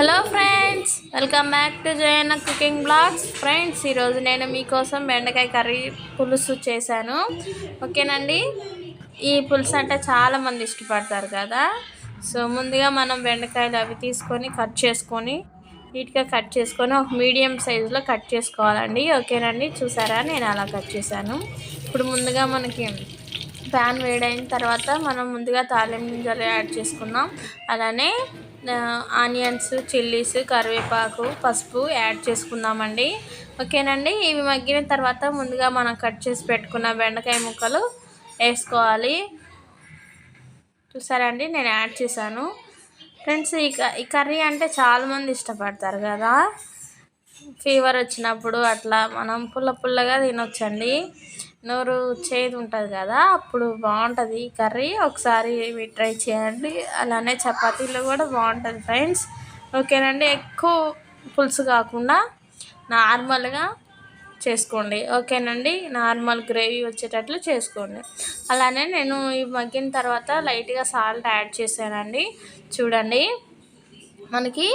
Hello friends welcome back to Jayanna cooking blogs friends ఈరోజు నేను మీకోసం బెండకాయ కర్రీ పులుసు చేశాను. ఓకేనండి? ఈ పులుసు అంటే చాలామంది ఇష్టపడతారు కదా? సో ముందుగా మనం బెండకాయలు అవి తీసుకొని కట్ చేసుకొని నీట్గా కట్ చేసుకొని ఒక మీడియం సైజులో కట్ చేసుకోవాలండి. ఓకేనండి? చూసారా? నేను అలా కట్ చేశాను. ఇప్పుడు ముందుగా మనకి ప్యాన్ వేడైన తర్వాత మనం ముందుగా తాలింపు గింజలు యాడ్ చేసుకున్నాం. అలానే ఆనియన్స్ చిల్లీస్ కరివేపాకు పసుపు యాడ్ చేసుకుందామండి. ఓకేనండి? ఇవి మగ్గిన తర్వాత ముందుగా మనం కట్ చేసి పెట్టుకున్న బెండకాయ ముక్కలు వేసుకోవాలి. చూసారండి నేను యాడ్ చేశాను. ఫ్రెండ్స్ ఈ ఈ కర్రీ అంటే చాలామంది ఇష్టపడతారు కదా? ఫీవర్ వచ్చినప్పుడు అట్లా మనం పుల్ల పుల్లగా తినొచ్చండి. నోరు చేదు ఉంటుంది కదా అప్పుడు బాగుంటుంది. ఈ కర్రీ ఒకసారి ట్రై చేయండి. అలానే చపాతీలు కూడా బాగుంటుంది ఫ్రెండ్స్. ఓకేనండి ఎక్కువ పులుసు కాకుండా నార్మల్గా చేసుకోండి. ఓకేనండి నార్మల్ గ్రేవీ వచ్చేటట్లు చేసుకోండి. అలానే నేను ఈ మగ్గిన తర్వాత లైట్గా సాల్ట్ యాడ్ చేశానండి. చూడండి మనకి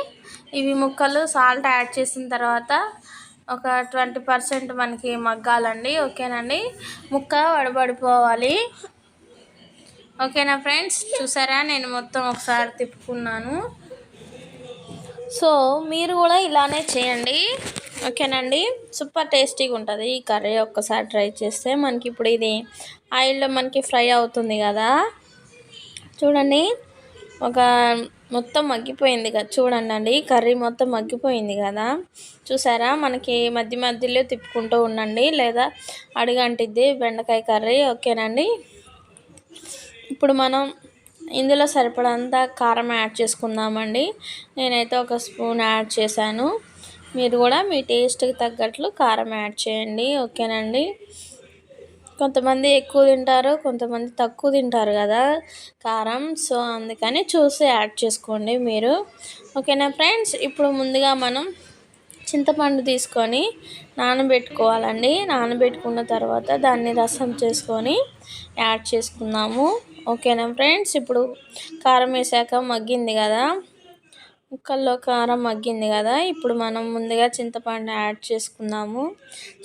ఇవి ముక్కలు సాల్ట్ యాడ్ చేసిన తర్వాత ఒక ట్వంటీ పర్సెంట్ మనకి మగ్గాలండి ఓకేనండి? ముక్క వడబడిపోవాలి. ఓకేనా ఫ్రెండ్స్? చూసారా? నేను మొత్తం ఒకసారి తిప్పుకున్నాను. సో మీరు కూడా ఇలానే చేయండి. ఓకేనండి? సూపర్ టేస్టీగా ఉంటుంది ఈ కర్రీ ఒక్కసారి ట్రై చేస్తే. మనకి ఇప్పుడు ఇది ఆయిల్లో మనకి ఫ్రై అవుతుంది కదా. చూడండి. ఒక మొత్తం మగ్గిపోయింది కదా. చూడండి కర్రీ మొత్తం మగ్గిపోయింది కదా. చూసారా? మనకి మధ్య మధ్యలో తిప్పుకుంటూ ఉండండి లేదా అడుగంటిద్ది బెండకాయ కర్రీ ఓకేనండి? ఇప్పుడు మనం ఇందులో సరిపడంత కారం యాడ్ చేసుకుందామండి. నేనైతే ఒక స్పూన్ యాడ్ చేశాను. మీరు కూడా మీ టేస్ట్కి తగ్గట్లు కారం యాడ్ చేయండి ఓకేనండి? కొంతమంది ఎక్కువ తింటారు కొంతమంది తక్కువ తింటారు కదా కారం. సో అందుకని చూసి యాడ్ చేసుకోండి మీరు. ఓకేనా ఫ్రెండ్స్? ఇప్పుడు ముందుగా మనం చింతపండు తీసుకొని నానబెట్టుకోవాలండి. నానబెట్టుకున్న తర్వాత దాన్ని రసం చేసుకొని యాడ్ చేసుకుందాము. ఓకేనా ఫ్రెండ్స్? ఇప్పుడు కారం వేసాక మగ్గింది కదా. ముక్కల్లో కారం మగ్గింది కదా. ఇప్పుడు మనం ముందుగా చింతపండు యాడ్ చేసుకుందాము.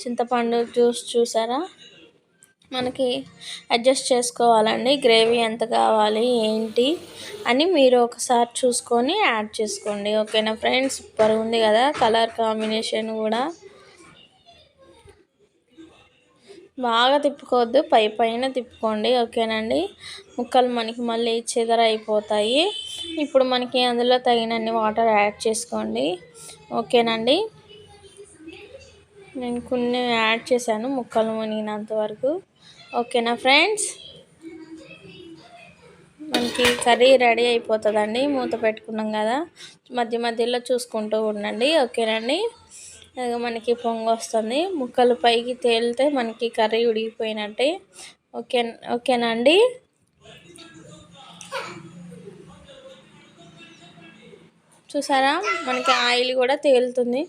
చింతపండు జ్యూస్ చూసారా? మనకి అడ్జస్ట్ చేసుకోవాలండి. గ్రేవీ ఎంత కావాలి ఏంటి అని మీరు ఒకసారి చూసుకొని యాడ్ చేసుకోండి. ఓకేనా ఫ్రెండ్స్? సూపర్ ఉంది కదా? కలర్ కాంబినేషన్ కూడా. బాగా తిప్పుకోవద్దు. పై పైన తిప్పుకోండి. ఓకేనండి? ముక్కలు మనకి మళ్ళీ చెదర అయిపోతాయి. ఇప్పుడు మనకి అందులో తగినన్ని వాటర్ యాడ్ చేసుకోండి. ఓకేనండి? నేను కొన్ని యాడ్ చేశాను ముక్కలు మునిగినంత వరకు. ఓకేనా ఫ్రెండ్స్? మనకి కర్రీ రెడీ అయిపోతుందండి మూత పెట్టుకున్నాం కదా. మధ్య మధ్యలో చూసుకుంటూ ఉండండి ఓకేనండి? మనకి పొంగ వస్తుంది. ముక్కలు పైకి తేలితే మనకి కర్రీ ఉడిగిపోయినట్టే ఓకే ఓకేనండి చూసారా? మనకి ఆయిల్ కూడా తేలుతుంది.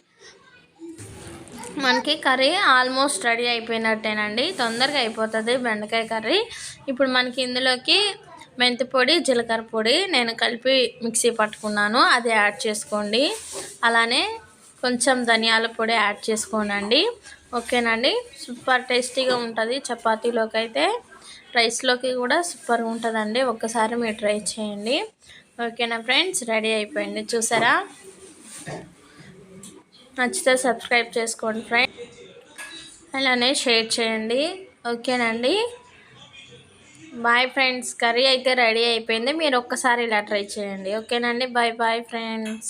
మనకి కర్రీ ఆల్మోస్ట్ రెడీ అయిపోయినట్టేనండి. తొందరగా అయిపోతుంది బెండకాయ కర్రీ. ఇప్పుడు మనకి ఇందులోకి మెంతి పొడి జీలకర్ర పొడి నేను కలిపి మిక్సీ పట్టుకున్నాను. అది యాడ్ చేసుకోండి. అలానే కొంచెం ధనియాల పొడి యాడ్ చేసుకోనండి. ఓకేనండి? సూపర్ టేస్టీగా ఉంటుంది. చపాతీలోకి అయితే రైస్లోకి కూడా సూపర్గా ఉంటుందండి. ఒక్కసారి మీరు ట్రై చేయండి. ఓకేనా ఫ్రెండ్స్? రెడీ అయిపోయింది. చూసారా? నచ్చితే సబ్స్క్రైబ్ చేసుకోండి ఫ్రెండ్ అలానే షేర్ చేయండి. ఓకేనండి? బాయ్ ఫ్రెండ్స్ కర్రీ అయితే రెడీ అయిపోయింది. మీరు ఒక్కసారి ఇలా ట్రై చేయండి. ఓకేనండి? Bye bye friends